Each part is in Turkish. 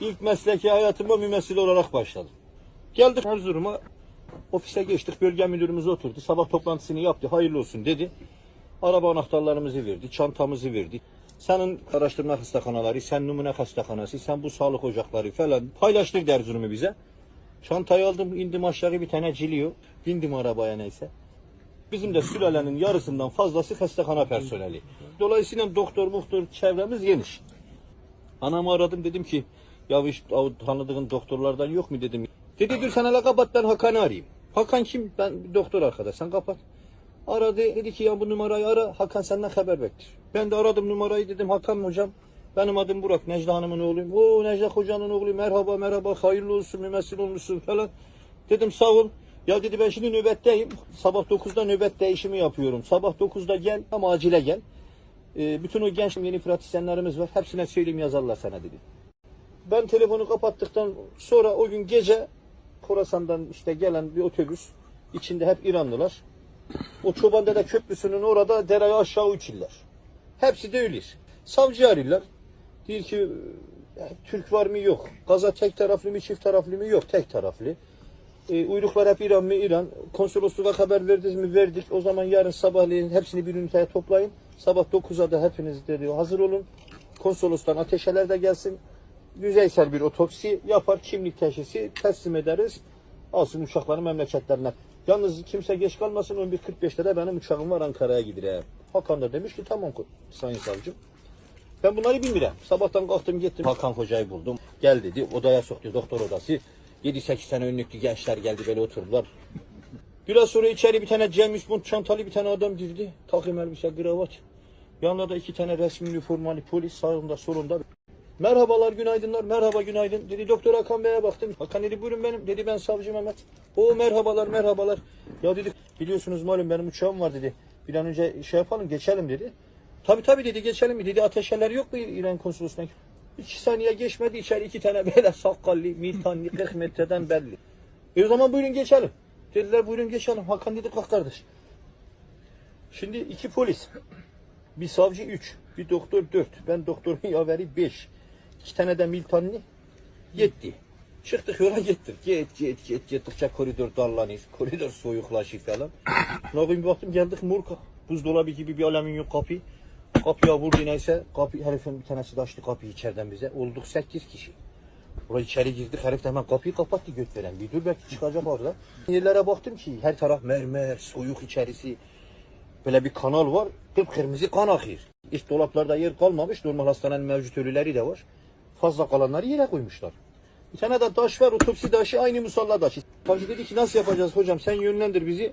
İlk mesleki hayatıma mümessil olarak başladım. Geldik Erzurum'a. Ofise geçtik. Bölge müdürümüz oturdu. Sabah toplantısını yaptı. Hayırlı olsun dedi. Araba anahtarlarımızı verdi. Çantamızı verdi. Senin araştırma hastaneleri, sen numune hastahanesi, sen bu sağlık ocakları falan paylaştırdı Erzurum'u bize. Çantayı aldım, indim aşağı bir tane ciliyor. Bindim arabaya neyse. Bizim de sülalenin yarısından fazlası hastahane personeli. Dolayısıyla doktor muhtor çevremiz geniş. Anamı aradım dedim ki ya o tanıdığın doktorlardan yok mu dedim. Dedi dur sen hele kapat ben Hakan'ı arayayım. Hakan kim? Ben doktor arkadaş sen kapat. Aradı dedi ki ya bu numarayı ara Hakan senden haber bekler. Ben de aradım numarayı dedim Hakan hocam benim adım Burak Necla Hanım'ın oğluyum. O Necla hocanın oğlu merhaba merhaba hayırlı olsun mümessil olmuşsun falan. Dedim sağ ol. Ya dedi ben şimdi nöbetteyim. Sabah 9'da nöbet değişimi yapıyorum. Sabah 9'da gel ama acile gel. Ee, bütün o genç yeni pratisyenlerimiz var. Hepsine söyleyeyim yazarlar sana dedi. Ben telefonu kapattıktan sonra o gün gece Khorasan'dan işte gelen bir otobüs içinde hep İranlılar. O Çobandede Köprüsü'nün orada dereye aşağı uçurlar. Hepsi de öyle. Savcı arıyorlar. Diyor ki "E, Türk var mı yok. Gaza tek taraflı mı çift taraflı mı yok tek taraflı. E, uyruklar hep İran mı İran. Konsolosluğa haber verdiniz mi verdik. O zaman yarın sabahleyin hepsini bir üniteye toplayın. Sabah 9'a da hepiniz de diyor hazır olun. Konsolostan ateşeler de gelsin. Yüzeysel bir otopsi yapar. Kimlik teşhisi teslim ederiz. Alsın uçakları memleketlerine. Yalnız kimse geç kalmasın 11.45'te de benim uçağım var Ankara'ya gidiyor. Hakan da demiş ki tamam sayın savcım. Ben bunları bilmiyorum. Sabahtan kalktım gittim. Hakan Hoca'yı buldum. Gel dedi. Odaya soktu. Doktor odası. 7-8 tane önlüklü gençler geldi böyle oturdular. Biraz sonra içeri bir tane James Bond çantalı bir tane adam girdi. Takım elbise, kravat. Yanında da iki tane resmi üniformalı polis sağında solunda. Merhabalar, günaydınlar. Merhaba, günaydın. Dedi doktor Hakan Bey'e baktım. Hakan dedi buyurun benim. Dedi ben savcı Mehmet. O merhabalar, merhabalar. Ya dedi biliyorsunuz malum benim uçağım var dedi. Bir an önce şey yapalım, geçelim dedi. Tabii tabii dedi geçelim mi? Dedi ateşeler yok mu İran konsolosluğuna? İki saniye geçmedi içeri iki tane böyle sakallı, miltanlı, 40 metreden belli. E o zaman buyurun geçelim. Dediler buyurun geçelim. Hakan dedi kalk kardeş. Şimdi iki polis. Bir savcı üç. Bir doktor dört. Ben doktorun yaveri beş. İki tane de miltanlı. Yetti. Çıktık yola gittik. Git git git gittikçe koridor darlanır. Koridor soyuklaşır falan. Ne bir baktım geldik murka. Buzdolabı gibi bir alüminyum kapı. Kapıya vurdu neyse. Kapı, herifin bir tanesi de açtı kapıyı içeriden bize. Olduk sekiz kişi. Buraya içeri girdik. Herif de hemen kapıyı kapattı göt veren. Bir dur belki çıkacak orada. Yerlere baktım ki her taraf mermer, soyuk içerisi. Böyle bir kanal var. Kıpkırmızı kan akıyor. İç dolaplarda yer kalmamış. Normal hastanenin mevcut ölüleri de var. Fazla kalanları yere koymuşlar. Bir tane de taş var. Otopsi taşı aynı musalla taşı. Savcı dedi ki nasıl yapacağız hocam sen yönlendir bizi.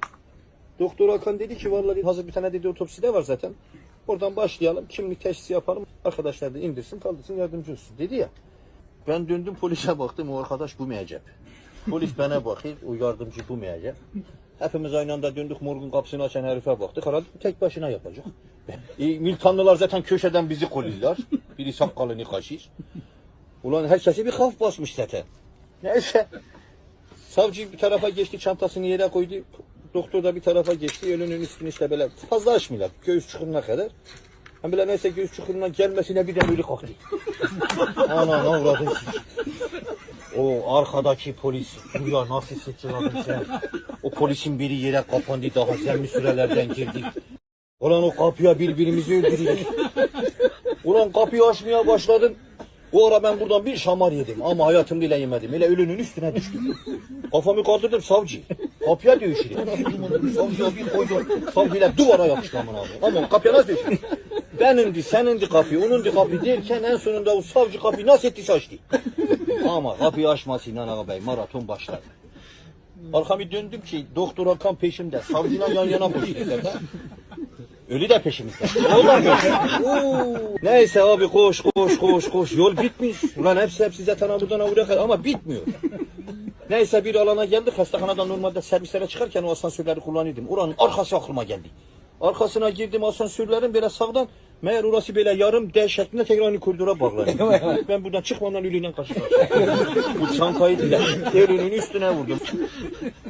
Doktor Hakan dedi ki vallahi hazır bir tane dedi otopsi de var zaten. Oradan başlayalım. Kimlik teşhisi yapalım. Arkadaşlar da indirsin kaldırsın yardımcı olsun dedi ya. Ben döndüm polise baktım o arkadaş bu meyecep. Polis bana bakıyor o yardımcı bu meyecep. Hepimiz aynı anda döndük morgun kapısını açan herife baktık. Herhalde tek başına yapacak. E, Miltanlılar zaten köşeden bizi kolluyorlar. Biri sakalını kaşır. Ulan herkesi bir kaf basmış zaten. Neyse. Savcı bir tarafa geçti çantasını yere koydu. Doktor da bir tarafa geçti. Ölünün üstünü işte böyle fazla açmıyorlar. Göğüs çukuruna kadar. Hem bile neyse göğüs çukuruna gelmesine bir de böyle kalktı. Ana ne uğradın O arkadaki polis. Buraya nasıl sıçradın sen? O polisin biri yere kapandı daha sen mi sürelerden girdin? Ulan o kapıya birbirimizi öldürüyoruz. Ulan kapıyı açmaya başladım. O ara ben buradan bir şamar yedim ama hayatım bile yemedim. Öyle ölünün üstüne düştüm. Kafamı kaldırdım savcı. Kapıya dövüşürüm. Savcıya bir koydum. Savcıyla duvara yapıştı aman abi. Ama kapıya nasıl düştü? Benimdi, senindi kapı, onundu kapı derken en sonunda o savcı kapıyı nasıl ettiyse açtı. Ama kapıyı açmasıyla ağabey maraton başladı. Arkamı döndüm ki doktor Hakan peşimde. Savcıyla yan yana koşuyorlar. Ölü de peşimizde. O da peşimizde. Oo. Neyse abi koş koş koş koş. Yol bitmiş. Ulan hepsi hepsi zaten buradan buraya kadar ama bitmiyor. Neyse bir alana geldik. Hastahanadan normalde servislere çıkarken o asansörleri kullanıyordum. Oranın arkası aklıma geldi. Arkasına girdim asansörlerin böyle sağdan. Meğer orası böyle yarım D şeklinde tekrar aynı koridora bağlanıyor. ben buradan çıkmadan ölüyle karşı karşıya. Bu çantayı ölünün üstüne vurdum.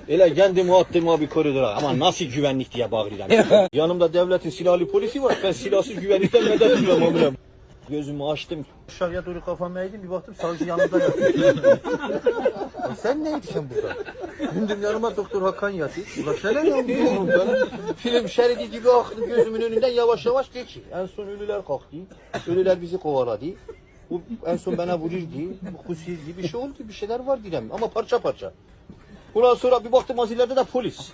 Öyle kendimi attım abi koridora. Ama nasıl güvenlik diye bağırıyorum. Yanımda devletin silahlı polisi var. Ben silahsız güvenlikten medet amirim. Gözümü açtım. Aşağıya doğru kafamı eğdim bir baktım savcı yanımda yatıyor. Ya sen ne ediyorsun burada? Gündüm yanıma doktor Hakan yatıyor. Ulan sen ne yapıyorsun burada? Film şeridi gibi aktı gözümün önünden yavaş yavaş geçiyor. En son ölüler kalktı. Ölüler bizi kovaladı. Bu en son bana vururdu. Bu kusiz gibi bir şey oldu. Bir şeyler var direm ama parça parça. Bundan sonra bir baktım azilerde de polis.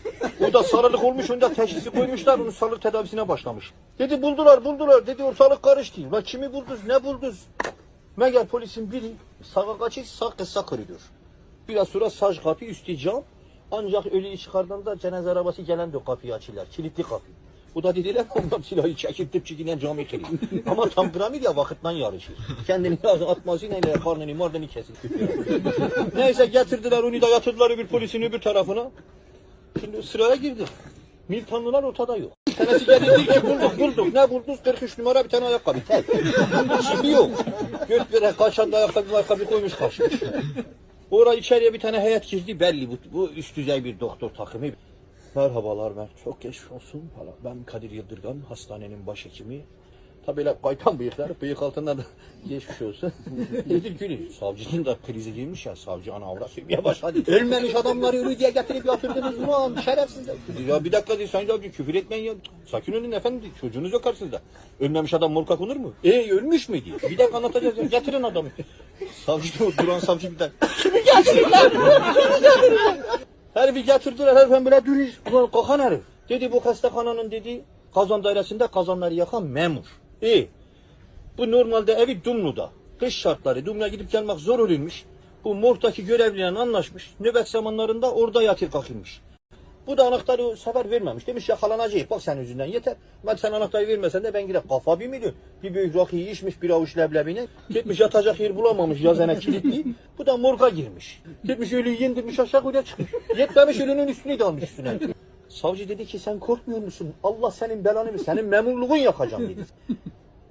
O da sarılık olmuş, onda teşhisi koymuşlar, onun sarılık tedavisine başlamış. Dedi buldular, buldular, dedi ortalık karıştı. La kimi buldunuz, ne buldunuz? Meğer polisin biri sağa kaçış, sağ kısa koridor. Biraz sonra sağ kapı, üstü cam. Ancak ölüyü çıkardığında cenaze arabası gelen de kapıyı açırlar, kilitli kapı. Bu da dediler ondan silahı çekip tıpçıkinen camı kırıyor. Ama tam piramid ya vakitten yarışır. Kendini atmasıyla ile karnını mardını kesip Neyse getirdiler onu da yatırdılar öbür polisin öbür tarafına. Şimdi sıraya girdi. Miltanlılar ortada yok. Bir tanesi geldi dedi ki bulduk bulduk. Ne buldunuz? 43 numara bir tane ayakkabı. Tek. Şimdi yok. Göt vere kaçan da ayakkabı ayakkabı koymuş kaçmış. Oraya içeriye bir tane heyet girdi belli bu, bu üst düzey bir doktor takımı. Merhabalar ben çok geçmiş olsun. Ben Kadir Yıldırgan hastanenin başhekimi. Tabii öyle kaytan bıyıklar, bıyık altından da geçmiş olsun. Dedim ki savcının da krizi girmiş ya, savcı ana avra sürmeye başladı. Ölmemiş adamları ölü diye getirip yatırdınız ulan şerefsizler. Dedi, Ya bir dakika dedi Sayın Savcı küfür etmeyin ya. Sakin olun efendim çocuğunuz yok karşınızda. Ölmemiş adam morka konur mu? E ölmüş mü diye. Bir dakika anlatacağız ya, getirin adamı. Savcı duran savcı bir de. Kimi getirin lan? Kimi getirin lan? Herifi getirdiler herifin böyle. Ulan kokan herif. Dedi bu hastanenin dedi kazan dairesinde kazanları yakan memur. İyi. Bu normalde evi Dumlu'da. Kış şartları Dumlu'ya gidip gelmek zor olurmuş. Bu morgdaki görevliyle anlaşmış. Nöbet zamanlarında orada yatır kalkılmış. Bu da anahtarı o sefer vermemiş. Demiş yakalanacak. Bak sen yüzünden yeter. Ben sen anahtarı vermesen de ben gidip kafa bir milyon. Bir büyük rakıyı içmiş bir avuç leblebine. Gitmiş yatacak yer bulamamış yazana kilitli. Bu da morga girmiş. Gitmiş ölüyü yendirmiş aşağı kuyuya çıkmış. Yetmemiş ölünün üstüne de almış üstüne. Savcı dedi ki sen korkmuyor musun? Allah senin belanı mı? Senin memurluğun yakacağım dedi.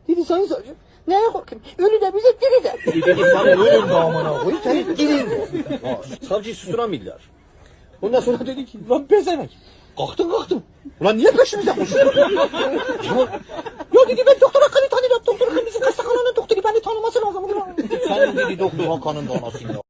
Dedi sayın savcı. Neye korkayım? Ölü de bize diri de. Dedi senin ölün de amına koyayım. Senin dirin de. Savcıyı susturamıyorlar. Ondan sonra dedi ki lan pezevenk. Kalktın kalktın. Ulan niye peşimize koşuyorsun? ya, ya dedi ben doktor Hakan'ı tanıyorum. Doktor Hakan bizim kastakananın doktoru beni tanıması lazım. Sen dedi doktor Hakan'ın da anasını ya.